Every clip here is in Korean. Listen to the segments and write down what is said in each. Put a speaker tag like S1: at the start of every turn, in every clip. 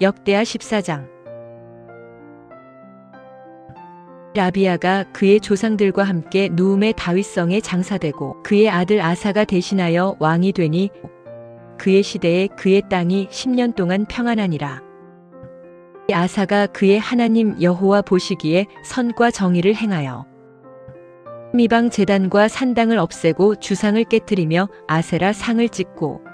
S1: 역대하 14장 라비아가 그의 조상들과 함께 누움의 다윗성에 장사되고 그의 아들 아사가 대신하여 왕이 되니 그의 시대에 그의 땅이 10년 동안 평안하니라. 아사가 그의 하나님 여호와 보시기에 선과 정의를 행하여 미방 제단과 산당을 없애고 주상을 깨뜨리며 아세라 상을 찍고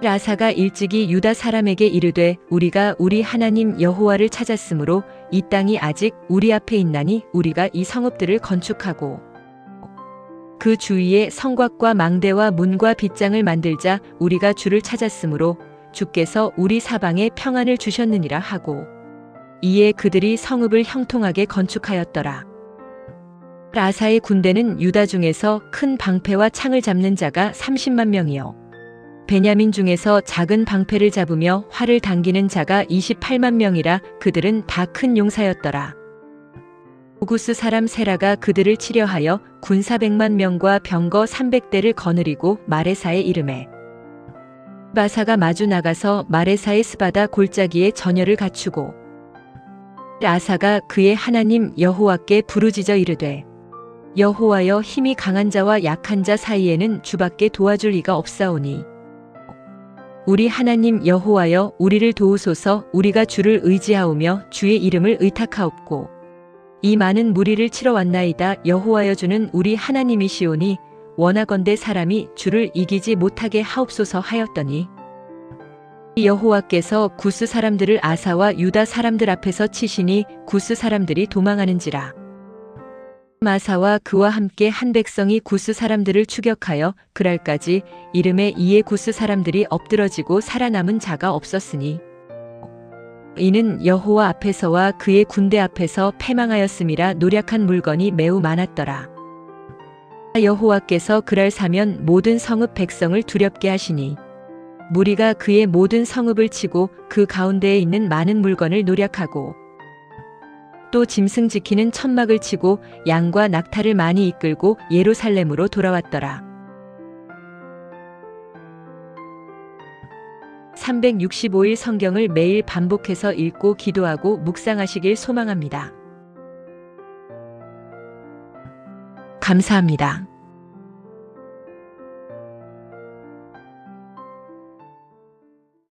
S1: 라사가 일찍이 유다 사람에게 이르되 우리가 우리 하나님 여호와를 찾았으므로 이 땅이 아직 우리 앞에 있나니 우리가 이 성읍들을 건축하고 그 주위에 성곽과 망대와 문과 빗장을 만들자 우리가 주를 찾았으므로 주께서 우리 사방에 평안을 주셨느니라 하고 이에 그들이 성읍을 형통하게 건축하였더라. 라사의 군대는 유다 중에서 큰 방패와 창을 잡는 자가 30만 명이요. 베냐민 중에서 작은 방패를 잡으며 활을 당기는 자가 28만 명이라 그들은 다 큰 용사였더라. 우구스 사람 세라가 그들을 치려하여 군 400만 명과 병거 300대를 거느리고 마레사에 이름해 마사가 마주 나가서 마레사의 스바다 골짜기에 전열을 갖추고 라사가 그의 하나님 여호와께 부르짖어 이르되 여호와여 힘이 강한 자와 약한 자 사이에는 주밖에 도와줄 이가 없사오니 우리 하나님 여호와여 우리를 도우소서. 우리가 주를 의지하오며 주의 이름을 의탁하옵고 이 많은 무리를 치러 왔나이다. 여호와여 주는 우리 하나님이시오니 원하건대 사람이 주를 이기지 못하게 하옵소서 하였더니 여호와께서 구스 사람들을 아사와 유다 사람들 앞에서 치시니 구스 사람들이 도망하는지라 마사와 그와 함께 한 백성이 구스 사람들을 추격하여 그랄까지 이름에 이에 구스 사람들이 엎드러지고 살아남은 자가 없었으니 이는 여호와 앞에서와 그의 군대 앞에서 패망하였음이라 노력한 물건이 매우 많았더라. 여호와께서 그랄 사면 모든 성읍 백성을 두렵게 하시니 무리가 그의 모든 성읍을 치고 그 가운데에 있는 많은 물건을 노력하고 또 짐승 지키는 천막을 치고 양과 낙타를 많이 이끌고 예루살렘으로 돌아왔더라. 365일 성경을 매일 반복해서 읽고 기도하고 묵상하시길 소망합니다. 감사합니다.